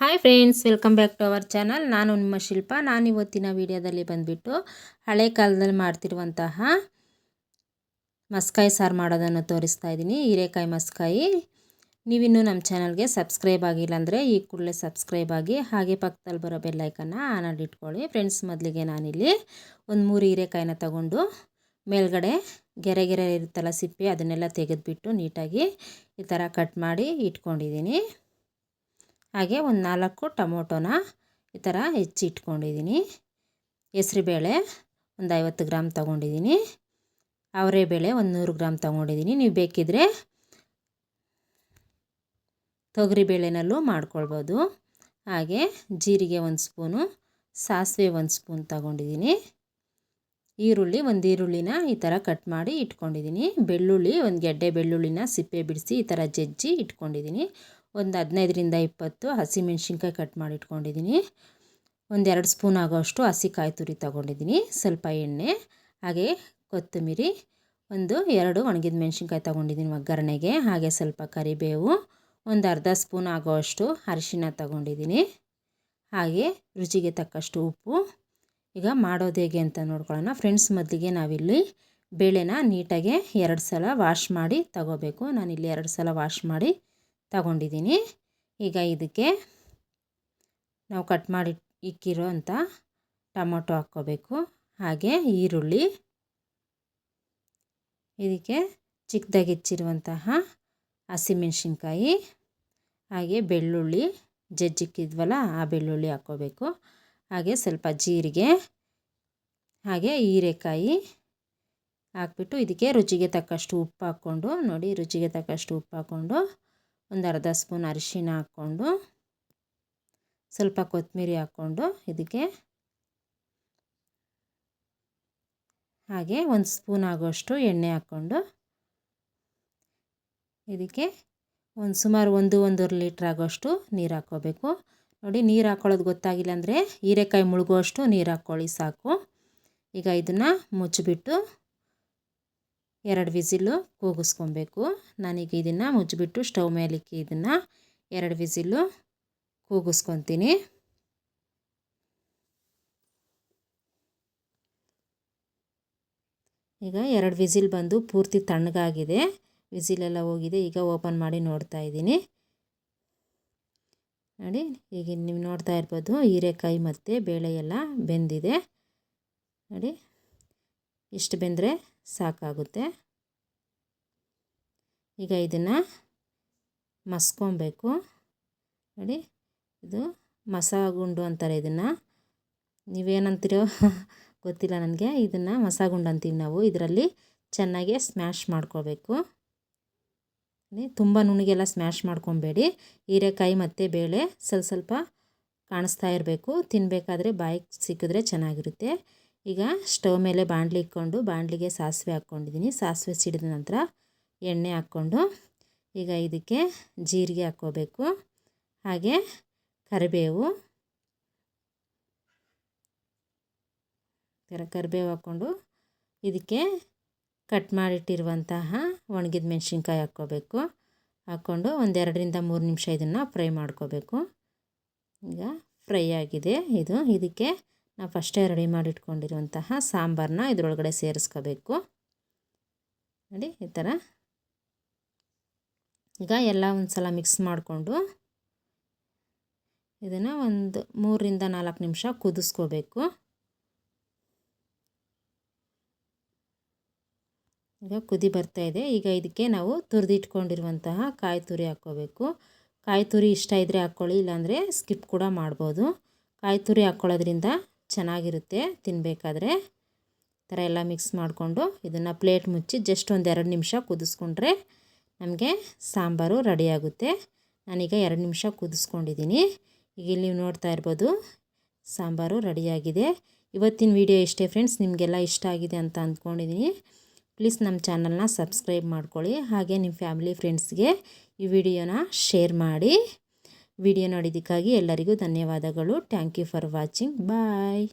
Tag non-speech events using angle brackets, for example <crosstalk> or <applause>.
Hi friends welcome back to our channel ನಾನು ನಿಮ್ಮ ಶಿಲ್ಪ. ನಾನು ಇವತ್ತಿನ ವಿಡಿಯೋದಲ್ಲಿ ಬಂದುಬಿಟ್ಟು ಹಳೆ ಕಾಲದಲ್ಲಿ ಮಾಡ್ತಿರುವಂತಹ ಮಸ್ಕಾಯಿ ಸಾರು ಮಾಡೋದನ್ನು ತೋರಿಸ್ತಾ ಇದ್ದೀನಿ. ಹೀರೆಕಾಯಿ ಮಸ್ಕಾಯಿ. ನೀವಿನ್ನೂ ನಮ್ಮ ಚಾನಲ್ಗೆ ಸಬ್ಸ್ಕ್ರೈಬ್ ಆಗಿಲ್ಲ ಅಂದರೆ ಈ ಕೂಡಲೇ ಸಬ್ಸ್ಕ್ರೈಬ್ ಆಗಿ, ಹಾಗೆ ಪಕ್ಕದಲ್ಲಿ ಬರೋ ಬೆಲ್ಲೈಕನ್ನು ಆನಲ್ಲಿ ಇಟ್ಕೊಳ್ಳಿ. ಫ್ರೆಂಡ್ಸ್ ಮೊದಲಿಗೆ ನಾನಿಲ್ಲಿ ಒಂದು ಮೂರು ಹೀರೆಕಾಯಿನ ತಗೊಂಡು ಮೇಲ್ಗಡೆ ಗೆರೆ ಗೆರೆ ಇರುತ್ತಲ್ಲ ಸಿಪ್ಪೆ, ಅದನ್ನೆಲ್ಲ ತೆಗೆದುಬಿಟ್ಟು ನೀಟಾಗಿ ಈ ಥರ ಕಟ್ ಮಾಡಿ ಇಟ್ಕೊಂಡಿದ್ದೀನಿ. ಹಾಗೆ ಒಂದು ನಾಲ್ಕು ಟೊಮೊಟೊನ ಈ ಥರ ಹೆಚ್ಚಿ ಇಟ್ಕೊಂಡಿದ್ದೀನಿ ಹೆಸ್ರುಬೇಳೆ ಒಂದು ಐವತ್ತು ಗ್ರಾಮ್ ತೊಗೊಂಡಿದ್ದೀನಿ ಅವರೆಬೇಳೆ ಒಂದು ನೂರು ಗ್ರಾಮ್ ತೊಗೊಂಡಿದ್ದೀನಿ ನೀವು ಬೇಕಿದ್ದರೆ ತೊಗರಿಬೇಳೆನಲ್ಲೂ ಮಾಡ್ಕೊಳ್ಬೋದು. ಹಾಗೆ ಜೀರಿಗೆ ಒಂದು ಸ್ಪೂನು, ಸಾಸಿವೆ ಒಂದು ಸ್ಪೂನ್ ತಗೊಂಡಿದ್ದೀನಿ ಈರುಳ್ಳಿ ಒಂದು ಈರುಳ್ಳಿನ ಈ ಥರ ಕಟ್ ಮಾಡಿ ಇಟ್ಕೊಂಡಿದ್ದೀನಿ ಬೆಳ್ಳುಳ್ಳಿ ಒಂದು ಗೆಡ್ಡೆ ಬೆಳ್ಳುಳ್ಳಿನ ಸಿಪ್ಪೆ ಬಿಡಿಸಿ ಈ ಥರ ಜಜ್ಜಿ ಇಟ್ಕೊಂಡಿದ್ದೀನಿ ಒಂದು ಹದಿನೈದರಿಂದ ಇಪ್ಪತ್ತು ಹಸಿಮೆಣ್ಸಿನ್ಕಾಯಿ ಕಟ್ ಮಾಡಿ ಇಟ್ಕೊಂಡಿದ್ದೀನಿ ಒಂದೆರಡು ಸ್ಪೂನ್ ಆಗೋಷ್ಟು ಹಸಿ ಕಾಯಿ ತುರಿ ತಗೊಂಡಿದ್ದೀನಿ. ಸ್ವಲ್ಪ ಎಣ್ಣೆ, ಹಾಗೆ ಕೊತ್ತಂಬರಿ, ಒಂದು ಎರಡು ಒಣಗಿದ ಮೆಣಸಿನ್ಕಾಯಿ ತಗೊಂಡಿದ್ದೀನಿ ಒಗ್ಗರಣೆಗೆ, ಹಾಗೆ ಸ್ವಲ್ಪ ಕರಿಬೇವು, ಒಂದು ಅರ್ಧ ಸ್ಪೂನ್ ಆಗೋಷ್ಟು ಅರಿಶಿನ ತಗೊಂಡಿದ್ದೀನಿ. ಹಾಗೆ ರುಚಿಗೆ ತಕ್ಕಷ್ಟು ಉಪ್ಪು. ಈಗ ಮಾಡೋದು ಹೇಗೆ ಅಂತ ನೋಡ್ಕೊಳ್ಳೋಣ. ಫ್ರೆಂಡ್ಸ್, ಮೊದಲಿಗೆ ನಾವಿಲ್ಲಿ ಬೇಳೆನ ನೀಟಾಗೆ ಎರಡು ಸಲ ವಾಶ್ ಮಾಡಿ ತಗೋಬೇಕು. ನಾನಿಲ್ಲಿ ಎರಡು ಸಲ ವಾಶ್ ಮಾಡಿ ತಗೊಂಡಿದ್ದೀನಿ. ಈಗ ಇದಕ್ಕೆ ನಾವು ಕಟ್ ಮಾಡಿ ಇಕ್ಕಿರೋ ಅಂಥ ಟೊಮೊಟೊ ಹಾಕ್ಕೋಬೇಕು. ಹಾಗೆ ಈರುಳ್ಳಿ. ಇದಕ್ಕೆ ಚಿಕ್ಕದಾಗಿ ಹೆಚ್ಚಿರುವಂತಹ ಹಸಿಮೆಣ್ಸಿನ್ಕಾಯಿ. ಹಾಗೆ ಬೆಳ್ಳುಳ್ಳಿ, ಜಜ್ಜಿಕ್ಕಿದ್ವಲ್ಲ ಆ ಬೆಳ್ಳುಳ್ಳಿ ಹಾಕ್ಕೋಬೇಕು. ಹಾಗೆ ಸ್ವಲ್ಪ ಜೀರಿಗೆ. ಹಾಗೆ ಹೀರೆಕಾಯಿ ಹಾಕ್ಬಿಟ್ಟು ಇದಕ್ಕೆ ರುಚಿಗೆ ತಕ್ಕಷ್ಟು ಉಪ್ಪು ಹಾಕ್ಕೊಂಡು ನೋಡಿ ರುಚಿಗೆ ತಕ್ಕಷ್ಟು ಉಪ್ಪು ಹಾಕ್ಕೊಂಡು ಒಂದು ಅರ್ಧ ಸ್ಪೂನ್ ಅರಿಶಿನ ಹಾಕ್ಕೊಂಡು, ಸ್ವಲ್ಪ ಕೊತ್ತಂಬರಿ ಹಾಕ್ಕೊಂಡು ಇದಕ್ಕೆ ಹಾಗೆ ಒಂದು ಸ್ಪೂನ್ ಆಗೋಷ್ಟು ಎಣ್ಣೆ ಹಾಕ್ಕೊಂಡು ಇದಕ್ಕೆ ಒಂದು ಸುಮಾರು ಒಂದು, ಒಂದೂವರೆ ಲೀಟ್ರ್ ಆಗೋಷ್ಟು ನೀರು ಹಾಕ್ಕೋಬೇಕು. ನೋಡಿ, ನೀರು ಹಾಕ್ಕೊಳ್ಳೋದು ಗೊತ್ತಾಗಿಲ್ಲ ಅಂದರೆ ಹೀರೆಕಾಯಿ ಮುಳುಗುವಷ್ಟು ನೀರು ಹಾಕ್ಕೊಳ್ಳಿ ಸಾಕು. ಈಗ ಇದನ್ನು ಮುಚ್ಚಿಬಿಟ್ಟು ಎರಡು ವಿಸಿಲು ಕೂಗಿಸ್ಕೊಬೇಕು. ನಾನೀಗ ಇದನ್ನು ಮುಚ್ಚಿಬಿಟ್ಟು ಸ್ಟವ್ ಮೇಲಿಕ್ಕಿ ಇದನ್ನು ಎರಡು ವಿಸಿಲು ಕೂಗಿಸ್ಕೊತೀನಿ. ಈಗ ಎರಡು ವಿಸಿಲ್ ಬಂದು ಪೂರ್ತಿ ತಣ್ಣಗಾಗಿದೆ. ವಿಸಿಲೆಲ್ಲ ಹೋಗಿದೆ. ಈಗ ಓಪನ್ ಮಾಡಿ ನೋಡ್ತಾ ಇದ್ದೀನಿ. ನೋಡಿ, ಈಗ ನೀವು ನೋಡ್ತಾ ಇರ್ಬೋದು, ಹೀರೆಕಾಯಿ ಮತ್ತು ಬೇಳೆ ಎಲ್ಲ ಬೆಂದಿದೆ. ನೋಡಿ ಇಷ್ಟು ಬೆಂದರೆ ಸಾಕಾಗುತ್ತೆ. ಈಗ ಇದನ್ನು ಮಸ್ಕೊಬೇಕು. ನೋಡಿ, ಇದು ಮಸಾಗುಂಡು ಅಂತಾರೆ ಇದನ್ನು. ನೀವೇನಂತೀರೋ <laughs> ಗೊತ್ತಿಲ್ಲ ನನಗೆ. ಇದನ್ನು ಮಸಾಗುಂಡು ಅಂತೀವಿ ನಾವು. ಇದರಲ್ಲಿ ಚೆನ್ನಾಗಿ ಸ್ಮ್ಯಾಶ್ ಮಾಡ್ಕೋಬೇಕು. ತುಂಬ ನುಣಿಗೆಲ್ಲ ಸ್ಮ್ಯಾಶ್ ಮಾಡ್ಕೊಬೇಡಿ. ಹೀರೆಕಾಯಿ ಮತ್ತು ಬೇಳೆ ಸ್ವಲ್ಪ ಸ್ವಲ್ಪ ಕಾಣಿಸ್ತಾ ಇರಬೇಕು. ತಿನ್ನಬೇಕಾದ್ರೆ ಬಾಯಿಗೆ ಸಿಕ್ಕಿದ್ರೆ ಚೆನ್ನಾಗಿರುತ್ತೆ. ಈಗ ಸ್ಟವ್ ಮೇಲೆ ಬಾಣಲಿ ಇಕ್ಕೊಂಡು ಬಾಣಲಿಗೆ ಸಾಸಿವೆ ಹಾಕ್ಕೊಂಡಿದ್ದೀನಿ. ಸಾಸಿವೆ ಸಿಡಿದ ನಂತರ ಎಣ್ಣೆ ಹಾಕ್ಕೊಂಡು ಈಗ ಇದಕ್ಕೆ ಜೀರಿಗೆ ಹಾಕ್ಕೋಬೇಕು. ಹಾಗೆ ಕರಿಬೇವು. ಕರಿಬೇವು ಹಾಕ್ಕೊಂಡು ಇದಕ್ಕೆ ಕಟ್ ಮಾಡಿಟ್ಟಿರುವಂತಹ ಒಣಗಿದ ಮೆಣಸಿನ್ಕಾಯಿ ಹಾಕ್ಕೋಬೇಕು. ಹಾಕ್ಕೊಂಡು ಒಂದೆರಡರಿಂದ ಮೂರು ನಿಮಿಷ ಇದನ್ನು ಫ್ರೈ ಮಾಡ್ಕೋಬೇಕು. ಈಗ ಫ್ರೈ ಆಗಿದೆ ಇದು. ಇದಕ್ಕೆ ನಾವು ಫಸ್ಟೇ ರೆಡಿ ಮಾಡಿಟ್ಕೊಂಡಿರುವಂತಹ ಸಾಂಬಾರನ್ನ ಇದರೊಳಗಡೆ ಸೇರಿಸ್ಕೋಬೇಕು. ನೋಡಿ, ಈ ಥರ ಈಗ ಎಲ್ಲ ಒಂದು ಸಲ ಮಿಕ್ಸ್ ಮಾಡಿಕೊಂಡು ಇದನ್ನು ಒಂದು ಮೂರರಿಂದ ನಾಲ್ಕು ನಿಮಿಷ ಕುದಿಸ್ಕೋಬೇಕು. ಈಗ ಕುದಿ ಬರ್ತಾ ಇದೆ. ಈಗ ಇದಕ್ಕೆ ನಾವು ತುರಿದಿಟ್ಕೊಂಡಿರುವಂತಹ ಕಾಯಿ ತುರಿ ಹಾಕ್ಕೋಬೇಕು. ಕಾಯಿ ತುರಿ ಇಷ್ಟ ಇದ್ದರೆ ಹಾಕ್ಕೊಳ್ಳಿ, ಇಲ್ಲಾಂದರೆ ಸ್ಕಿಪ್ ಕೂಡ ಮಾಡ್ಬೋದು. ಕಾಯಿ ತುರಿ ಹಾಕ್ಕೊಳ್ಳೋದ್ರಿಂದ ಚೆನ್ನಾಗಿರುತ್ತೆ ತಿನ್ನಬೇಕಾದ್ರೆ ಥರ ಎಲ್ಲ ಮಿಕ್ಸ್ ಮಾಡಿಕೊಂಡು ಇದನ್ನು ಪ್ಲೇಟ್ ಮುಚ್ಚಿ ಜಸ್ಟ್ ಒಂದು ಎರಡು ನಿಮಿಷ ಕುದಿಸ್ಕೊಂಡ್ರೆ ನಮಗೆ ಸಾಂಬಾರು ರೆಡಿಯಾಗುತ್ತೆ ನಾನೀಗ ಎರಡು ನಿಮಿಷ ಕುದಿಸ್ಕೊಂಡಿದ್ದೀನಿ. ಈಗ ಇಲ್ಲಿ ನೀವು ನೋಡ್ತಾ ಇರ್ಬೋದು ಸಾಂಬಾರು ರೆಡಿಯಾಗಿದೆ ಇವತ್ತಿನ ವಿಡಿಯೋ ಇಷ್ಟೇ ಫ್ರೆಂಡ್ಸ್ ನಿಮಗೆಲ್ಲ ಇಷ್ಟ ಆಗಿದೆ ಅಂತ ಅಂದ್ಕೊಂಡಿದ್ದೀನಿ ಪ್ಲೀಸ್ ನಮ್ಮ ಚಾನಲ್ನ ಸಬ್ಸ್ಕ್ರೈಬ್ ಮಾಡ್ಕೊಳ್ಳಿ. ಹಾಗೆ ನಿಮ್ಮ ಫ್ಯಾಮಿಲಿ ಫ್ರೆಂಡ್ಸ್ಗೆ ಈ ವಿಡಿಯೋನ ಶೇರ್ ಮಾಡಿ. ವಿಡಿಯೋ ನೋಡಿದ್ದಕ್ಕಾಗಿ ಎಲ್ಲರಿಗೂ ಧನ್ಯವಾದಗಳು. Thank you for watching bye